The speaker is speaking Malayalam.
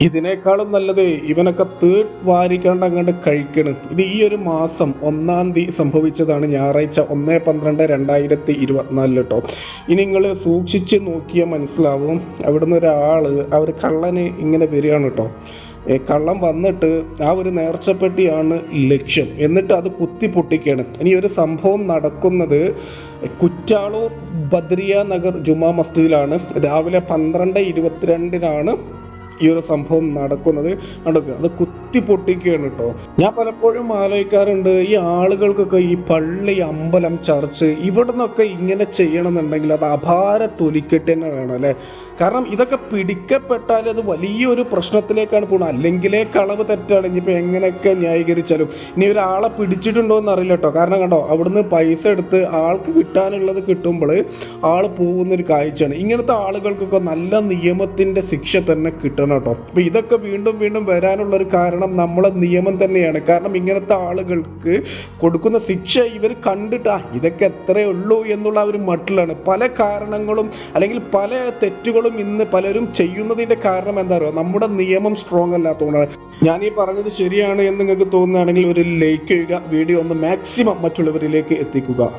ഇതിനേക്കാളും നല്ലത് ഇവനൊക്കെ തേർഡ് വാരിക്കാണ്ട് അങ്ങോട്ട് കഴിക്കണം. ഇത് ഈ ഒരു മാസം ഒന്നാം തീയതി സംഭവിച്ചതാണ് ഞായറാഴ്ച ഒന്ന് പന്ത്രണ്ട് രണ്ടായിരത്തി ഇരുപത്തിനാലിൽ കേട്ടോ. ഇനി നിങ്ങൾ സൂക്ഷിച്ച് നോക്കിയാൽ മനസ്സിലാവും. അവിടുന്ന് ഒരാൾ അവർ കള്ളന് ഇങ്ങനെ വരികയാണ് കേട്ടോ. കള്ളം വന്നിട്ട് ആ ഒരു നേർച്ചപ്പെട്ടിയാണ് ലക്ഷ്യം. എന്നിട്ട് അത് കുത്തി പൊട്ടിക്കുകയാണ് ഇനി ഒരു സംഭവം നടക്കുന്നത് കുറ്റാളൂർ ബദ്രിയ നഗർ ജുമാ മസ്ജിദിലാണ്. രാവിലെ പന്ത്രണ്ട് ഇരുപത്തിരണ്ടിനാണ് ഈ ഒരു സംഭവം നടക്കുന്നത്. നടക്കുക അത് കുത്തി പൊട്ടിക്കുകയാണ് കേട്ടോ. ഞാൻ പലപ്പോഴും ആലോചിക്കാറുണ്ട് ഈ ആളുകൾക്കൊക്കെ ഈ പള്ളി അമ്പലം ചർച്ച് ഇവിടെ നിന്നൊക്കെ ഇങ്ങനെ ചെയ്യണമെന്നുണ്ടെങ്കിൽ അത് അപാര തൊലിക്കെട്ട് തന്നെ വേണം അല്ലേ? കാരണം ഇതൊക്കെ പിടിക്കപ്പെട്ടാൽ അത് വലിയൊരു പ്രശ്നത്തിലേക്കാണ് പോകുന്നത്. അല്ലെങ്കിലേ കളവ് തെറ്റാണ്. ഇനിയിപ്പോൾ എങ്ങനെയൊക്കെ ന്യായീകരിച്ചാലും. ഇനി ഒരാളെ പിടിച്ചിട്ടുണ്ടോ എന്ന് അറിയില്ല കേട്ടോ. കാരണം കണ്ടോ അവിടുന്ന് പൈസ എടുത്ത് ആൾക്ക് കിട്ടാനുള്ളത് കിട്ടുമ്പോൾ ആൾ പോകുന്നൊരു കാഴ്ചയാണ്. ഇങ്ങനത്തെ ആളുകൾക്കൊക്കെ നല്ല നിയമത്തിന്റെ ശിക്ഷ തന്നെ കിട്ടണം. കേട്ടോ. അപ്പോൾ ഇതൊക്കെ വീണ്ടും വീണ്ടും വരാനുള്ളൊരു കാരണം നമ്മളെ നിയമം തന്നെയാണ്. കാരണം ഇങ്ങനത്തെ ആളുകൾക്ക് കൊടുക്കുന്ന ശിക്ഷ ഇവർ കണ്ടിട്ടാ ഇതൊക്കെ എത്രയേ ഉള്ളൂ എന്നുള്ള ഒരു മട്ടിലാണ്. പല കാരണങ്ങളും അല്ലെങ്കിൽ പല തെറ്റുകളും ഇന്ന് പലരും ചെയ്യുന്നതിന്റെ കാരണം എന്താ പറയുക നമ്മുടെ നിയമം സ്ട്രോങ് അല്ലാത്തതുകൊണ്ടാണ്. ഞാൻ ഈ പറഞ്ഞത് ശരിയാണ് എന്ന് നിങ്ങൾക്ക് തോന്നുകയാണെങ്കിൽ ഒരു ലൈക്ക് ചെയ്യുക വീഡിയോ ഒന്ന് മാക്സിമം മറ്റുള്ളവരിലേക്ക് എത്തിക്കുക.